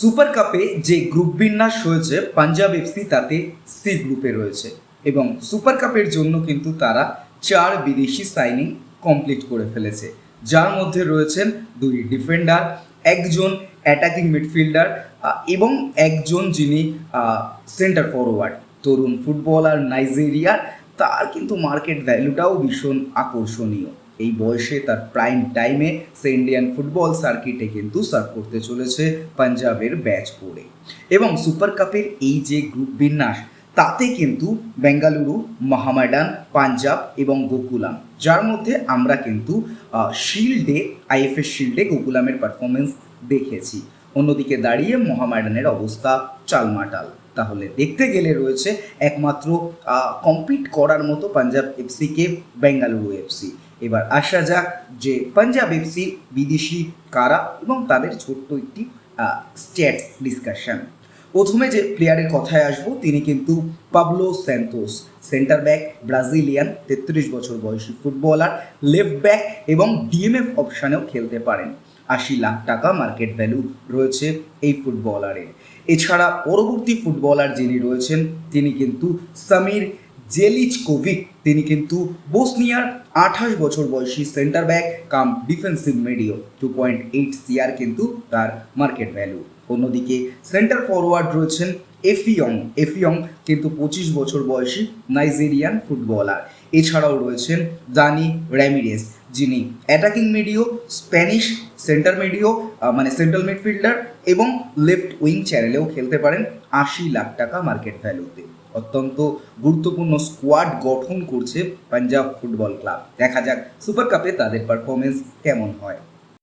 Super কাপে যে group বিন্যাস হয়েছে, পাঞ্জাব এফসি তাতে সি গ্রুপে রয়েছে এবং সুপার কাপের জন্য কিন্তু তারা চার বিদেশি সাইনিং কমপ্লিট করে ফেলেছে। যার মধ্যে রয়েছেন দুই ডিফেন্ডার একজন অ্যাটাকিং মিডফিল্ডার এবং একজন যিনি সেন্টার ফরওয়ার্ড তরুণ ফুটবলার নাইজেরিয়ার তার কিন্তু মার্কেট ভ্যালুটাও ভীষণ আকর্ষণীয়। এই বয়সে তার প্রাইম টাইমে সে ইন্ডিয়ান ফুটবল সার্কিটে কিন্তু সার্ভ করতে চলেছে পাঞ্জাবের ব্যাচ পড়ে এবং সুপার কাপের এই যে গ্রুপ বিন্যাস, তাতে কিন্তু বেঙ্গালুরু মহামেডান পাঞ্জাব এবং গোকুলাম, যার মধ্যে আমরা কিন্তু শিল্ডে আইএফএস শিল্ডে গোকুলামের পারফরমেন্স দেখেছি। অন্যদিকে দাঁড়িয়ে মহামেডানের অবস্থা চালমাটাল। তাহলে দেখতে গেলে রয়েছে একমাত্র কম্পিট করার মতো পাঞ্জাব এফসিকে বেঙ্গালুরু এফসি এবার আসা যাক যে পাঞ্জাব এফসি বিদেশি কারা এবং তাদের ছোট্ট একটি স্ট্যাট ডিসকাশন প্রথমে যে প্লেয়ারের কথায় আসব, তিনি কিন্তু Pablo Santos center back Brazilian তেত্রিশ বছর বয়সী ফুটবলার লেফট ব্যাক এবং ডিএমএফ অপশানেও খেলতে পারেন। আশি লাখ টাকা মার্কেট ভ্যালু রয়েছে এই ফুটবলারের এছাড়া পরবর্তী ফুটবলার যিনি রয়েছেন, তিনি কিন্তু সামির জেলিচকোভিক, তিনি কিন্তু বোসনিয়ার আঠাশ বছর বয়সী center back cum defensive medio two point eight CR কিন্তু তার মার্কেট ভ্যালু অন্যদিকে সেন্টার ফরওয়ার্ড রয়েছেন এফিয়ং এফিয়ং কিন্তু পঁচিশ বছর বয়সী নাইজেরিয়ান ফুটবলার এছাড়াও রয়েছেন দানি র্যামিরেস যিনি attacking medio Spanish center medio মানে সেন্ট্রাল মিডফিল্ডার এবং লেফট উইং চ্যানেলেও খেলতে পারেন আশি লাখ টাকা মার্কেট ভ্যালুতে অত্যন্ত গুরুত্বপূর্ণ স্কোয়াড গঠন করছে পাঞ্জাব ফুটবল ক্লাব দেখা যাক সুপার কাপে তাদের পারফরমেন্স কেমন হয়।